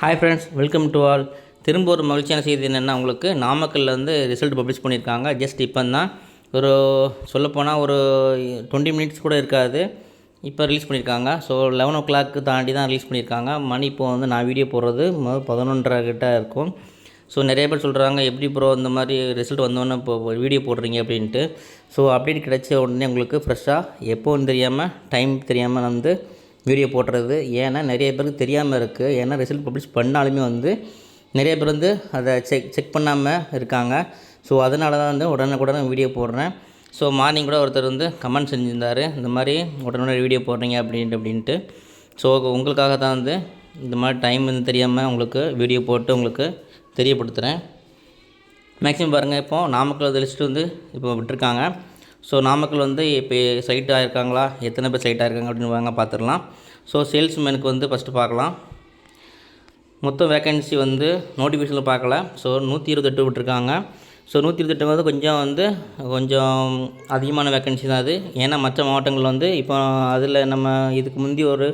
Hi friends welcome to all திரும்ப ஒரு மகிழ்ச்சியான செய்தி என்னென்னா உங்களுக்கு நாமக்கல்லேருந்து ரிசல்ட் பப்ளிஷ் பண்ணியிருக்காங்க. ஜஸ்ட் இப்போ தான் ஒரு சொல்லப்போனால் ஒரு டுவெண்ட்டி மினிட்ஸ் கூட இருக்காது. இப்போ ரிலீஸ் பண்ணியிருக்காங்க. ஸோ லெவன் ஓ கிளாக்கு தாண்டி தான் ரிலீஸ் பண்ணியிருக்காங்க. மணி இப்போ வந்து நான் வீடியோ போடுறது பதினொன்றரை கிட்ட இருக்கும். ஸோ நிறைய பேர் சொல்கிறாங்க எப்படி ப்ரோ இந்த மாதிரி ரிசல்ட் வந்தோன்னே இப்போ வீடியோ போடுறீங்க? அப்படின்ட்டு. ஸோ அப்டேட் கிடைச்ச உடனே உங்களுக்கு ஃப்ரெஷ்ஷாக எப்போன்னு தெரியாமல் டைம் தெரியாமல் வந்து வீடியோ போடுறது. ஏன்னா நிறைய பேருக்கு தெரியாமல் இருக்குது ஏன்னா ரிசல்ட் பப்ளிஷ் பண்ணாலுமே வந்து நிறைய பேர் வந்து அதை செக் செக் பண்ணாமல் இருக்காங்க. ஸோ அதனால தான் வந்து உடனுக்குடனே வீடியோ போடுறேன். ஸோ மார்னிங் கூட ஒருத்தர் வந்து கமெண்ட் செஞ்சிருந்தார். இந்த மாதிரி உடனே வீடியோ போடுறீங்க அப்படின்ட்டு அப்படின்ட்டு. ஸோ உங்களுக்காக தான் வந்து இந்த மாதிரி டைம் வந்து தெரியாமல் உங்களுக்கு வீடியோ போட்டு உங்களுக்கு தெரியப்படுத்துகிறேன் மேக்ஸிமம் பாருங்கள் இப்போது நாமக்கல் லிஸ்ட்டு வந்து இப்போ விட்டுருக்காங்க. ஸோ நாமக்கல் வந்து இப்போ சைட் ஆகிருக்காங்களா எத்தனை பேர் சைட் ஆகிருக்காங்க அப்படின்னு வாங்க பார்த்துடலாம் ஸோ சேல்ஸ்மேனுக்கு வந்து ஃபஸ்ட்டு பார்க்கலாம் மொத்தம் வேக்கன்சி வந்து நோட்டிஃபிகேஷனில் பார்க்கல ஸோ நூற்றி இருபத்தெட்டு விட்டுருக்காங்க. ஸோ நூற்றி இருபத்தெட்டு வந்து கொஞ்சம் வந்து கொஞ்சம் அதிகமான வேக்கன்சி தான் அது. ஏன்னா மற்ற மாவட்டங்கள் வந்து இப்போ அதில் நம்ம இதுக்கு முந்தி ஒரு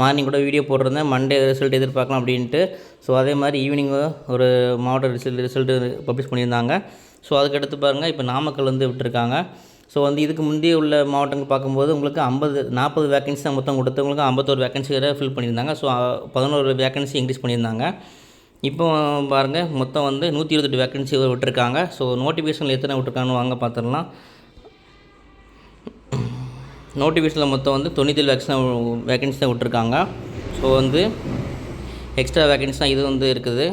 மார்னிங் கூட வீடியோ போட்டிருந்தேன். மண்டே ரிசல்ட் எதிர்பார்க்கலாம் அப்படின்ட்டு. ஸோ அதே மாதிரி ஈவினிங் ஒரு மாவட்ட ரிசல்ட் ரிசல்ட்டு பப்ளிஷ் பண்ணியிருந்தாங்க. ஸோ அதுக்கடுத்து பாருங்கள் இப்போ நாமக்கல் வந்து விட்டுருக்காங்க. ஸோ வந்து இதுக்கு முந்தைய உள்ள மாவட்டங்கள் பார்க்கும்போது உங்களுக்கு ஐம்பது நாற்பது வேக்கன்சி தான் மொத்தம் கொடுத்தவங்களுக்கு ஐம்பத்தோரு வேக்கன்சி வரை ஃபில் பண்ணியிருந்தாங்க. ஸோ பதினோரு வேகன்சி இன்க்ரீஸ் பண்ணியிருந்தாங்க. இப்போ பாருங்கள் மொத்தம் வந்து நூற்றி இருபத்தெட்டு வேக்கன்சி விட்டுருக்காங்க. ஸோ நோட்டிஃபிகேஷனில் எத்தனை விட்டுருக்காங்கன்னு வாங்க பார்த்துடலாம் நோட்டிஃபிகேஷனில் மொத்தம் வந்து தொண்ணூற்றி வேக்சின் வேக்கன்சி தான் விட்டுருக்காங்க. ஸோ வந்து எக்ஸ்ட்ரா வேக்கன்சி தான் இது வந்து இருக்குது.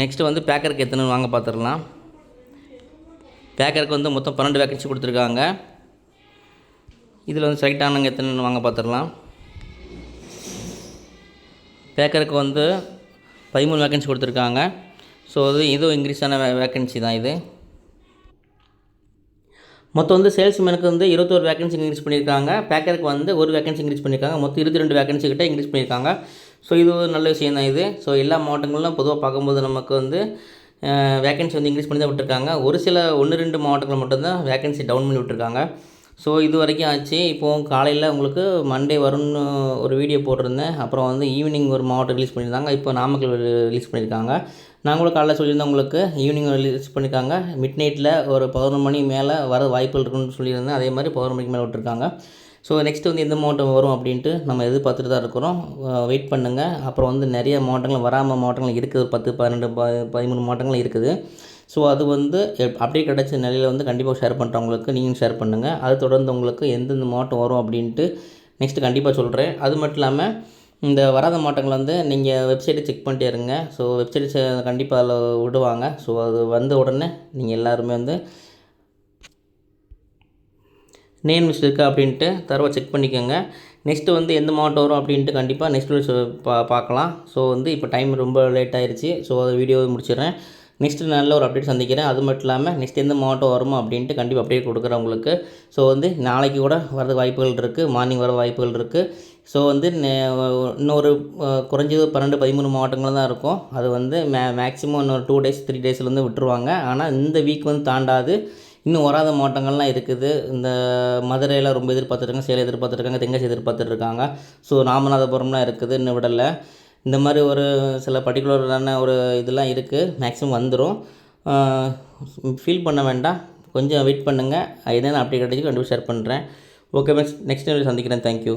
நெக்ஸ்ட்டு வந்து பேக்கருக்கு எத்தனை வாங்க பார்த்துடலாம் பேக்கருக்கு வந்து மொத்தம் பன்னெண்டு வேக்கன்சி கொடுத்துருக்காங்க. இதில் வந்து செலக்ட் ஆனவங்க எத்தனை வாங்க பார்த்துடலாம் பேக்கருக்கு வந்து பதிமூணு வேக்கன்சி கொடுத்துருக்காங்க. ஸோ அது இதுவும் இன்க்ரீஸான வே வேக்கன்சி தான் இது. மொத்தம் வந்து சேல்ஸ்மேனுக்கு வந்து இருபத்தோரு வேகன்சி இன்க்ரீஸ் பண்ணியிருக்காங்க பேக்கருக்கு வந்து ஒரு வேகன்சி இன்க்ரீஸ் பண்ணியிருக்காங்க மொத்தம் இருபத்தி ரெண்டு வேகன்சி கிட்ட இன்க்ரீஸ் பண்ணியிருக்காங்க ஸோ இது ஒரு நல்ல விஷயம் தான் இது. ஸோ எல்லா மாவட்டங்களிலும் பொதுவாக பார்க்கும்போது நமக்கு வந்து வேகன்சி வந்து இன்க்ரீஸ் பண்ணி தான் விட்டுருக்காங்க. ஒரு சில ஒன்று ரெண்டு மாவட்டங்கள் மட்டும்தான் வேகன்சி டவுன் பண்ணி விட்டுருக்காங்க. ஸோ இது வரைக்கும் ஆச்சு. இப்போது காலையில் உங்களுக்கு மண்டே வரும்னு ஒரு வீடியோ போட்டிருந்தேன். அப்புறம் வந்து ஈவினிங் ஒரு மாவட்டம் ரிலீஸ் பண்ணியிருந்தாங்க. இப்போ நாமக்கல் ரிலீஸ் பண்ணியிருக்காங்க. நான் கூட காலைல சொல்லியிருந்தேன் உங்களுக்கு ஈவினிங் ரிலீஸ் பண்ணியிருக்காங்க. மிட் நைட்டில் ஒரு பதினொரு மணி மேலே வர வாய்ப்புகள் இருக்குன்னு சொல்லியிருந்தேன். அதே மாதிரி பதினொரு மணிக்கு மேலே விட்டுருக்காங்க. ஸோ நெக்ஸ்ட் வந்து எந்த மாவட்டம் வரும் அப்படின்ட்டு நம்ம எதிர்பார்த்துட்டு தான் இருக்கிறோம் வெயிட் பண்ணுங்கள் அப்புறம் வந்து நிறைய மாவட்டங்கள் வராமல் மாவட்டங்கள் இருக்குது. ஒரு பத்து பன்னெண்டு ப பதிமூணு மாவட்டங்கள் இருக்குது. ஸோ அது வந்து அப்படியே கிடைச்ச நிலையில் வந்து கண்டிப்பாக ஷேர் பண்ணுறவங்களுக்கு நீங்கள் ஷேர் பண்ணுங்கள் அது தொடர்ந்து உங்களுக்கு எந்தெந்த மாவட்டம் வரும் அப்படின்ட்டு நெக்ஸ்ட்டு கண்டிப்பாக சொல்கிறேன் அது மட்டும் இல்லாமல் இந்த வராத மாவட்டங்கள் வந்து நீங்கள் வெப்சைட்டை செக் பண்ணிட்டே இருங்க. ஸோ வெப்சைட் கண்டிப்பாக அதில் விடுவாங்க. ஸோ அது வந்த உடனே நீங்கள் எல்லாருமே வந்து நேம் லிஸ்ட் இருக்கா அப்படின்ட்டு தரவை செக் பண்ணிக்கோங்க. நெக்ஸ்ட்டு வந்து எந்த மாவட்டம் வரும் அப்படின்ட்டு கண்டிப்பாக நெக்ஸ்ட் பா பார்க்கலாம். ஸோ வந்து இப்போ டைம் ரொம்ப லேட் ஆயிடுச்சு ஸோ அதை வீடியோ முடிச்சிடுறேன். நெக்ஸ்ட்டு நல்ல ஒரு அப்டேட் சந்திக்கிறேன். அது மட்டும் இல்லாமல் நெக்ஸ்ட் எந்த மாவட்டம் வருமோ அப்படின்ட்டு கண்டிப்பாக அப்டேட் கொடுக்குறேன் உங்களுக்கு. ஸோ வந்து நாளைக்கு கூட வரது வாய்ப்புகள் இருக்குது மார்னிங் வர வாய்ப்புகள் இருக்குது ஸோ வந்து இன்னொரு குறைஞ்சது பன்னெண்டு பதிமூணு மாவட்டங்கள் தான் இருக்கும். அது வந்து மே மேக்ஸிமம் இன்னொரு டூ டேஸ் த்ரீ டேஸில் வந்து விட்டுருவாங்க. ஆனால் இந்த வீக் வந்து தாண்டாது. இன்னும் வராத மாவட்டங்கள்லாம் இருக்குது. இந்த மதுரையில் ரொம்ப எதிர்பார்த்துருக்காங்க சேலம் எதிர்பார்த்துருக்காங்க தென்காசி எதிர்பார்த்துருக்காங்க ஸோ ராமநாதபுரம்லாம் இருக்குது இன்னும் விடலை. இந்த மாதிரி ஒரு சில பர்டிகுலரான ஒரு இதெல்லாம் இருக்குது மேக்ஸிமம் வந்துடும் ஃபீல் பண்ண வேண்டாம். கொஞ்சம் வெயிட் பண்ணுங்கள் என்னென்ன அப்படி கிடைச்சி கண்டிப்பாக ஷேர் பண்ணுறேன் ஓகே மேக்ஸ் நெக்ஸ்ட் டைம் சந்திக்கிறேன். Thank you